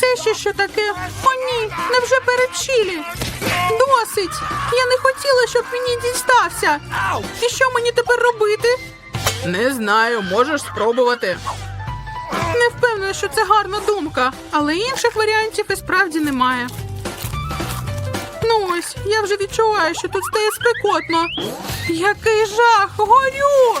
Це ще що таке? О, ні, невже перед чилі? Досить! Я не хотіла, щоб мені дістався. І що мені тепер робити? Не знаю, можеш спробувати. Не впевнена, що це гарна думка, але інших варіантів і справді немає. Ну ось, я вже відчуваю, що тут стає спекотно. Який жах! Горю!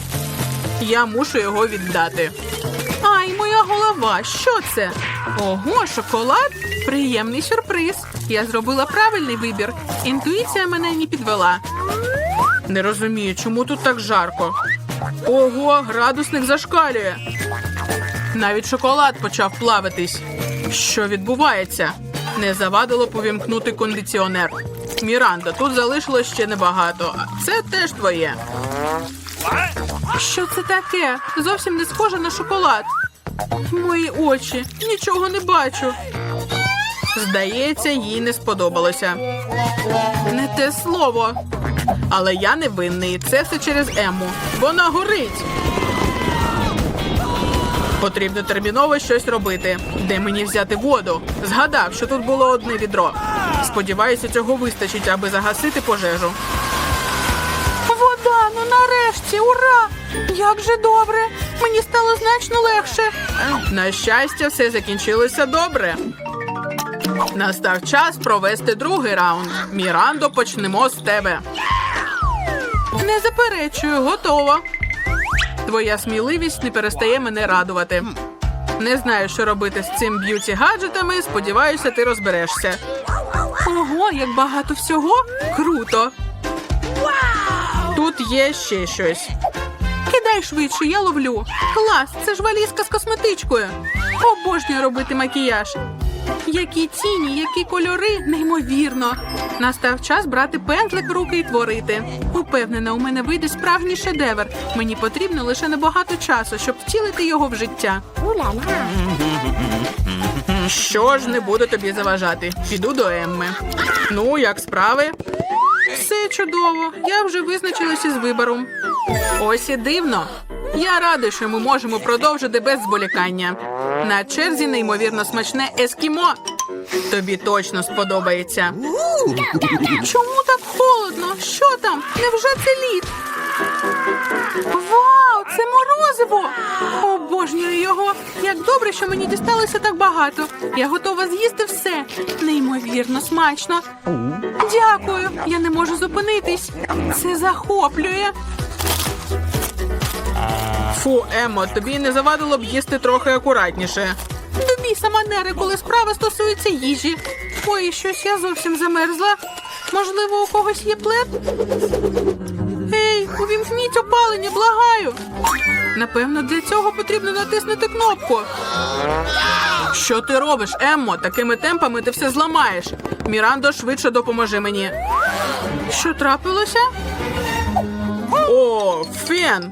Я мушу його віддати. Ай, моя голова, що це? Ого, шоколад? Приємний сюрприз. Я зробила правильний вибір. Інтуїція мене не підвела. Не розумію, чому тут так жарко. Ого, градусник зашкалює. Навіть шоколад почав плавитись. Що відбувається? Не завадило повімкнути кондиціонер. Міранда, тут залишилось ще небагато. Це теж твоє. Що це таке? Зовсім не схоже на шоколад. Мої очі, нічого не бачу. Здається, їй не сподобалося. Не те слово. Але я не винний. Це все через Ему. Вона горить. Потрібно терміново щось робити. Де мені взяти воду? Згадав, що тут було одне відро. Сподіваюся, цього вистачить, аби загасити пожежу. Вода, ну нарешті, ура! Як же добре! Мені стало значно легше. На щастя, все закінчилося добре. Настав час провести другий раунд. Мірандо, почнемо з тебе. Не заперечую, готова. Твоя сміливість не перестає мене радувати. Не знаю, що робити з цим б'юті гаджетами. Сподіваюся, ти розберешся. Ого, як багато всього! Круто! Тут є ще щось. Кидай швидше, я ловлю. Клас, це ж валізка з косметичкою. Обожнюю робити макіяж. Які тіні, які кольори, неймовірно. Настав час брати пензлик в руки і творити. Упевнена, у мене вийде справжній шедевр. Мені потрібно лише небагато часу, щоб втілити його в життя. Що ж, не буду тобі заважати. Піду до Емми. Ну, як справи? Все чудово. Я вже визначилася з вибором. Ось і дивно. Я радий, що ми можемо продовжити без зволікання. На черзі неймовірно смачне ескімо. Тобі точно сподобається. Чому так холодно? Що там? Невже це лід? Вау, це морозиво! Обожнюю його. Як добре, що мені дісталося так багато. Я готова з'їсти все. Неймовірно смачно. Дякую. Я не можу зупинитись. Це захоплює. Фу, Емо, тобі не завадило б їсти трохи акуратніше. До біса манери, коли справа стосується їжі. Ой, щось я зовсім замерзла. Можливо, у когось є плед? Ей, увімкніть опалення, благаю. Напевно, для цього потрібно натиснути кнопку. Що ти робиш, Еммо? Такими темпами ти все зламаєш. Мірандо, швидше допоможи мені. Що трапилося? О, фен!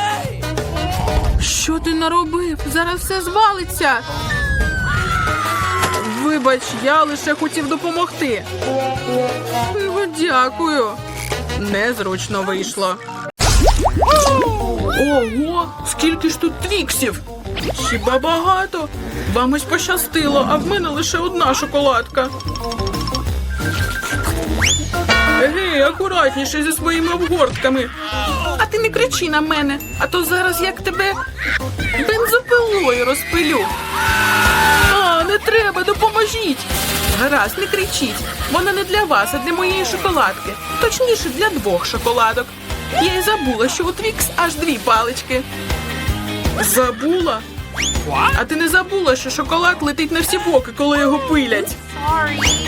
Що ти наробив? Зараз все звалиться. Вибач, я лише хотів допомогти. Ну, дякую. Незручно вийшло. Ого, скільки ж тут твіксів? Хіба багато? Вам ось пощастило, а в мене лише одна шоколадка. Гей, акуратніше зі своїми обгортками. Ти не кричи на мене, а то зараз як тебе бензопилою розпилю. А, не треба, допоможіть. Гаразд, не кричіть. Вона не для вас, а для моєї шоколадки. Точніше, для двох шоколадок. Я й забула, що у Твікс аж дві палички. Забула? А ти не забула, що шоколад летить на всі боки, коли його пилять.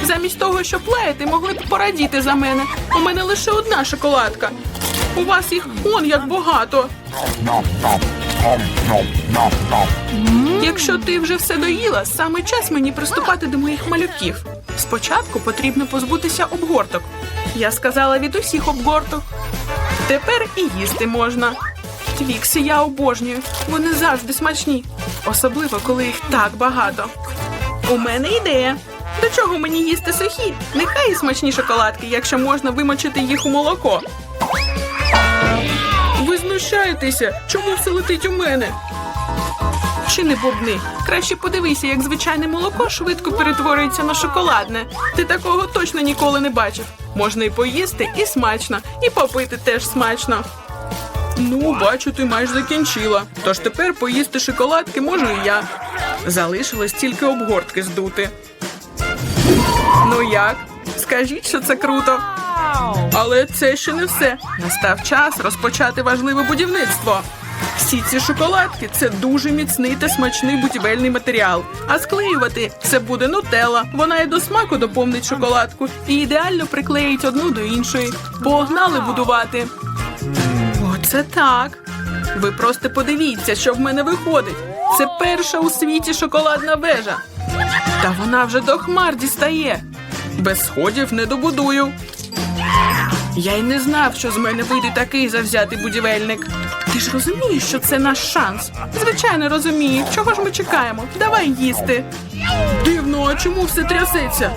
Замість того, щоб лаяти, могли б порадіти за мене. У мене лише одна шоколадка. У вас їх он як багато. Якщо ти вже все доїла, саме час мені приступати до моїх малюків. Спочатку потрібно позбутися обгорток. Я сказала від усіх обгорток. Тепер і їсти можна. Твікси я обожнюю. Вони завжди смачні. Особливо, коли їх так багато. У мене ідея. До чого мені їсти сухі? Нехай і смачні шоколадки, якщо можна вимочити їх у молоко. Ви? Чому все летить у мене? Чи не бубни? Краще подивися, як звичайне молоко швидко перетворюється на шоколадне. Ти такого точно ніколи не бачив. Можна і поїсти, і смачно, і попити теж смачно. Ну, бачу, ти майже закінчила. Тож тепер поїсти шоколадки можу і я. Залишилось тільки обгортки здути. Ну як? Скажіть, що це круто. Але це ще не все. Настав час розпочати важливе будівництво. Всі ці шоколадки це дуже міцний та смачний будівельний матеріал. А склеювати це буде нутелла. Вона і до смаку доповнить шоколадку і ідеально приклеїть одну до іншої. Погнали будувати. Оце так. Ви просто подивіться, що в мене виходить. Це перша у світі шоколадна вежа. Та вона вже до хмар дістає. Без сходів не добудую. Я й не знав, що з мене вийде такий завзятий будівельник. Ти ж розумієш, що це наш шанс? Звичайно, розумію. Чого ж ми чекаємо? Давай їсти. Дивно, а чому все трясеться?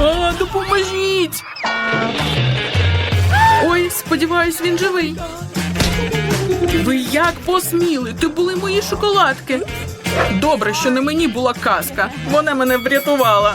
А, допоможіть! Ой, сподіваюсь, він живий. Ви як посміли? Ти були мої шоколадки. Добре, що на мені була казка. Вона мене врятувала.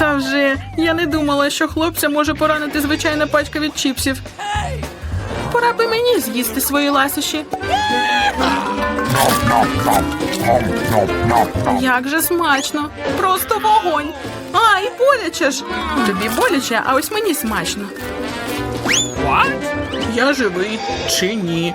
Та вже я не думала, що хлопця може поранити звичайна пачка від чіпсів. Пора би мені з'їсти свої ласощі. Як же смачно! Просто вогонь! Ай, боляче ж! Тобі боляче, а ось мені смачно. Я живий чи ні?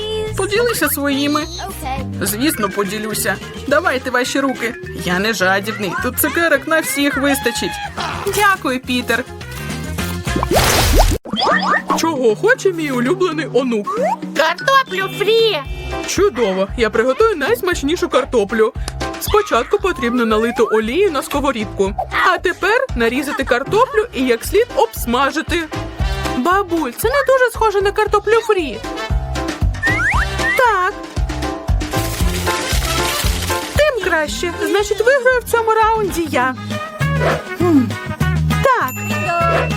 Поділися своїми. Звісно, поділюся. Давайте ваші руки. Я не жадібний. Тут цукерок на всіх вистачить. Дякую, Пітер. Чого хоче мій улюблений онук? Картоплю фрі! Чудово! Я приготую найсмачнішу картоплю. Спочатку потрібно налити олію на сковорідку, а тепер нарізати картоплю і як слід обсмажити. Бабуль, це не дуже схоже на картоплю фрі. Краще. Значить, виграю в цьому раунді я. Так.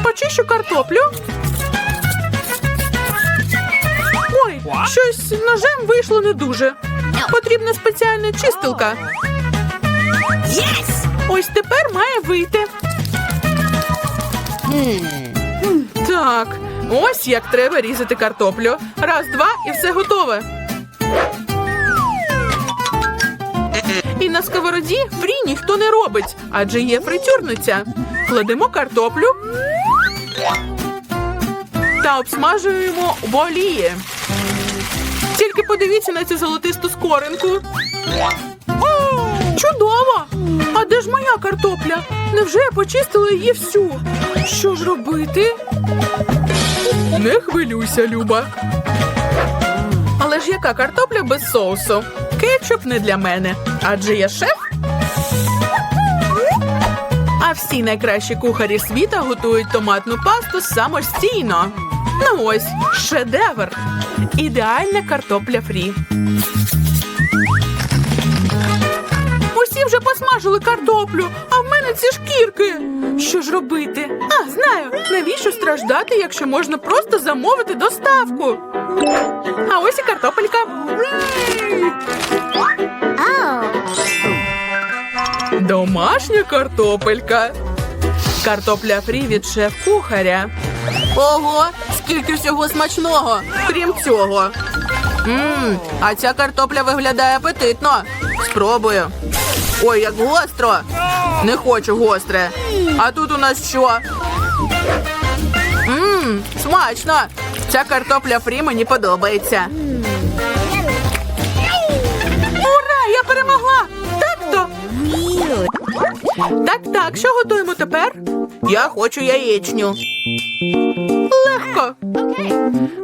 Почищу картоплю. Ой, щось ножем вийшло не дуже. Потрібна спеціальна чистилка. Ось тепер має вийти. Так, ось як треба різати картоплю. Раз, два і все готове. І на сковороді фрі ніхто не робить, адже є фритюрниця. Кладемо картоплю та обсмажуємо в олії. Тільки подивіться на цю золотисту скоринку. О, Чудово! А де ж моя картопля? Невже я почистила її всю? Що ж робити? Не хвилюйся, Люба. Але ж яка картопля без соусу? Кетчуп не для мене, адже я шеф. А всі найкращі кухарі світа готують томатну пасту самостійно. Ну ось, шедевр. Ідеальна картопля фрі. Усі вже посмажили картоплю, а в мене ці шкірки. Що ж робити? А, знаю, навіщо страждати, якщо можна просто замовити доставку? А ось і картопелька. Домашня картопелька. Картопля фрі від шеф-кухаря. Ого, скільки всього смачного, крім цього. Мм, а ця картопля виглядає апетитно. Спробую. Ой, як гостро. Не хочу гостре. А тут у нас що? Мм, смачно. Ця картопля фрі мені подобається. Ура! Я перемогла! Так то. Так, так, що готуємо тепер? Я хочу яєчню. Легко.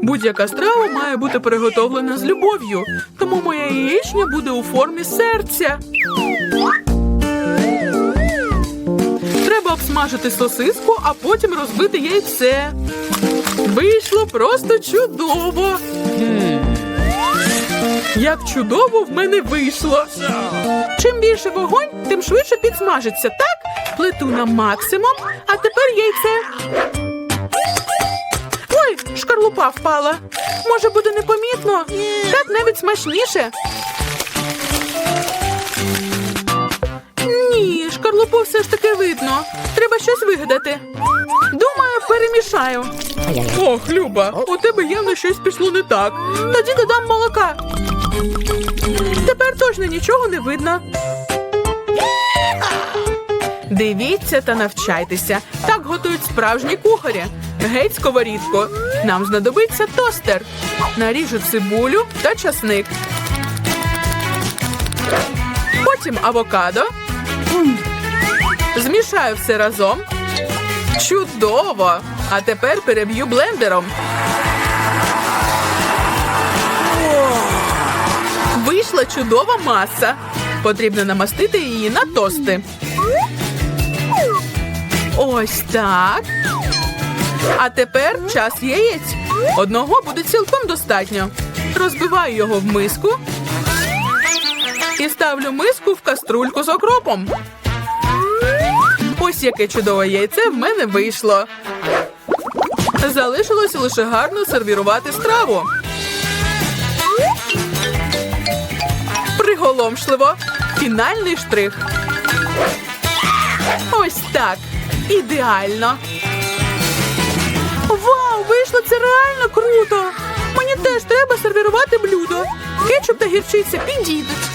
Будь-яка страва має бути приготовлена з любов'ю, тому моя яєчня буде у формі серця. Обсмажити сосиску, а потім розбити яйце. Вийшло просто чудово. Як чудово в мене вийшло. Чим більше вогонь, тим швидше підсмажиться. Так, плиту на максимум, а тепер яйце. Ой, шкарлупа впала. Може буде непомітно. Так навіть смачніше. Ні, шкарлупу все ж таки видно. Треба щось вигадати. Думаю, перемішаю. Ох, Люба, у тебе явно щось пішло не так. Тоді додам молока. Тепер точно нічого не видно. Дивіться та навчайтеся. Так готують справжні кухарі. Геть сковорідку. Нам знадобиться тостер. Наріжу цибулю та часник. Потім авокадо. Змішаю все разом. Чудово! А тепер переб'ю блендером. Вийшла чудова маса. Потрібно намастити її на тости. Ось так. А тепер час яєць. Одного буде цілком достатньо. Розбиваю його в миску і ставлю миску в каструльку з окропом. Ось яке чудове яйце в мене вийшло. Залишилось лише гарно сервірувати страву. Приголомшливо. Фінальний штрих. Ось так. Ідеально. Вау, вийшло це реально круто. Мені теж треба сервірувати блюдо. Кетчуп та гірчиця підійдуть.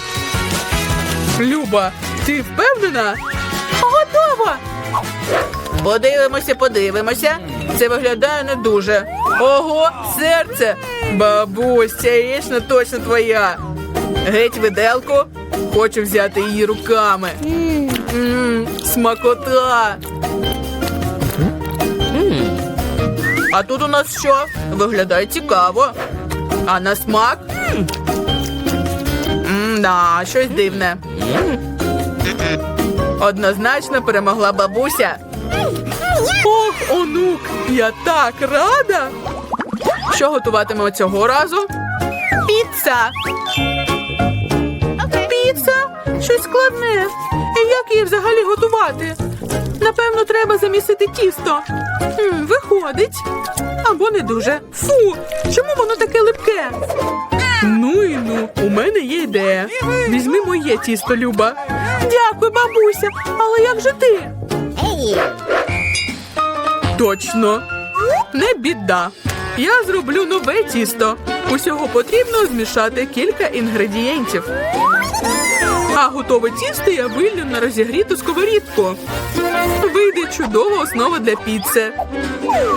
Люба, ти впевнена? Готово. Подивимося, подивимося. Це виглядає не дуже. Ого, серце! Бабусь, ця яєчня точно твоя. Геть виделку. Хочу взяти її руками. Мм, смакота. А тут у нас що? Виглядає цікаво. А на смак? М-да, щось дивне. Однозначно перемогла бабуся. Ох, онук, я так рада. Що готуватимемо цього разу? Піца. Піца? Щось складне. І як її взагалі готувати? Напевно, треба замісити тісто. Виходить. Або не дуже. Фу, чому воно таке липке? Ну і ну, у мене є ідея. Візьми моє тісто, Люба. Дякую, бабуся. Але як же ти? Точно. Не біда. Я зроблю нове тісто. Усього потрібно змішати кілька інгредієнтів. А готове тісто я виллю на розігріту сковорідку. Вийде чудова основа для піци.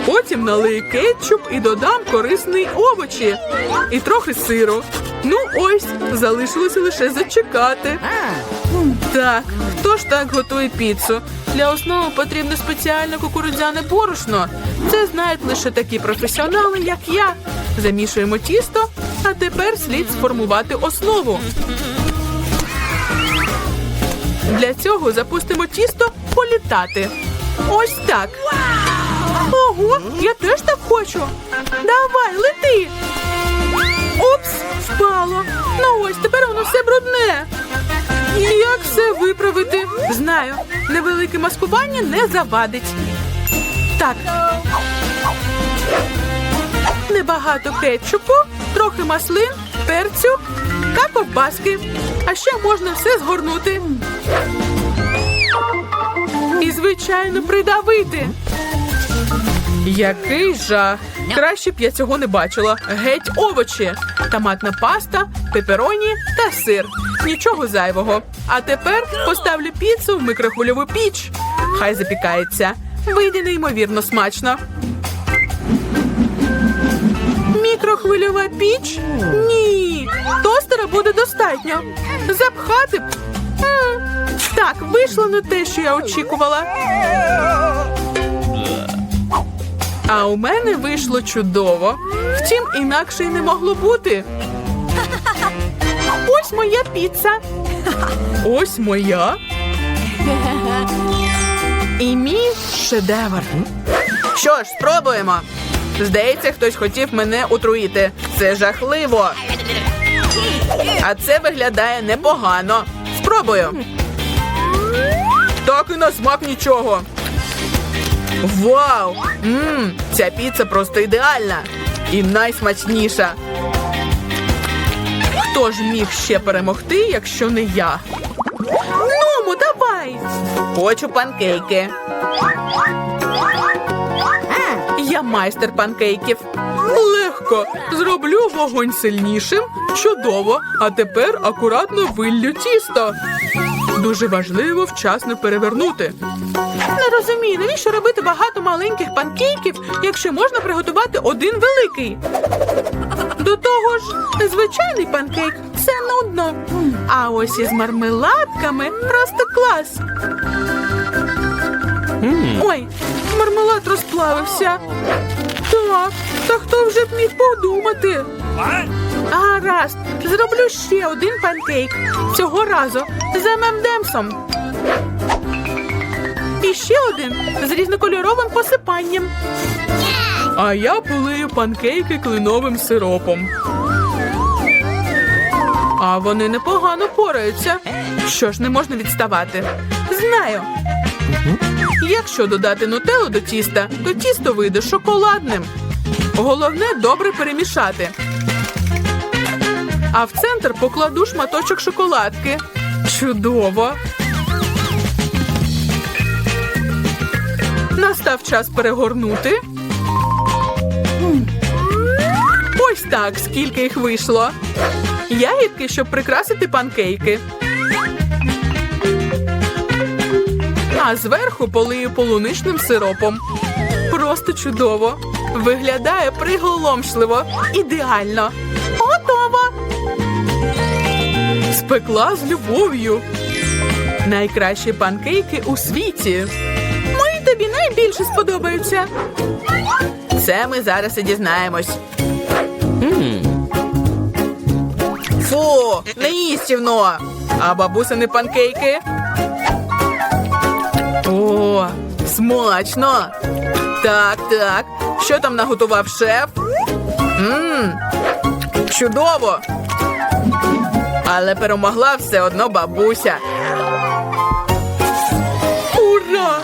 Потім налию кетчуп і додам корисні овочі і трохи сиру. Ну ось, залишилося лише зачекати. Так, хто ж так готує піцу? Для основи потрібне спеціальне кукурудзяне борошно. Це знають лише такі професіонали, як я. Замішуємо тісто, А тепер слід сформувати основу. Для цього запустимо тісто політати. Ось так. Ого, я теж так хочу. Давай, лети. Упс, впало. Ну ось, тепер воно все брудне. Як все виправити? Знаю, невелике маскування не завадить. Так. Небагато кетчупу, трохи маслин, перцю та ковбаски. А ще можна все згорнути. І, звичайно, придавити. Який жах! Краще б я цього не бачила. Геть овочі, томатна паста, пепероні та сир. Нічого зайвого. А тепер поставлю піцу в микрохвильову піч. Хай запікається. Вийде неймовірно смачно. Мікрохвильова піч? Ні. Тостера буде достатньо. Запхати б. Так, вийшло не те, що я очікувала. А у мене вийшло чудово. Втім, інакше й не могло бути. Ось моя піца. Ось моя. І мій шедевр. Що ж, спробуємо. Здається, хтось хотів мене отруїти. Це жахливо. А це виглядає непогано. Спробую. Так і на смак нічого. Вау! Мм, ця піца просто ідеальна і найсмачніша. Хто ж міг ще перемогти, якщо не я? Ному, давай! Хочу панкейки. Я майстер панкейків. Легко. Зроблю вогонь сильнішим. Чудово. А тепер акуратно виллю тісто. Дуже важливо вчасно перевернути. Не розумію, навіщо робити багато маленьких панкейків, якщо можна приготувати один великий. До того ж, звичайний панкейк це нудно. А ось із мармеладками просто клас. Ой, мармелад розплавився. Так, та хто вже б міг подумати? Гаразд, зроблю ще один панкейк. Цього разу з ММДемсом. І ще один з різнокольоровим посипанням. А я полию панкейки кленовим сиропом. А вони непогано пораються. Що ж, не можна відставати. Знаю. Якщо додати нутеллу до тіста, то тісто вийде шоколадним. Головне добре перемішати. А в центр покладу шматочок шоколадки. Чудово! Настав час перегорнути. Ось так, скільки їх вийшло. Ягідки, щоб прикрасити панкейки. А зверху полию полуничним сиропом. Просто чудово. Виглядає приголомшливо. Ідеально. Готово. Спекла з любов'ю. Найкращі панкейки у світі. Мої тобі найбільше сподобаються. Це ми зараз і дізнаємось. Фу, неїстівно. А бабусини панкейки. О, смачно. Так, так. Що там наготував шеф? Ммм, Чудово. Але перемогла все одно бабуся. Ура!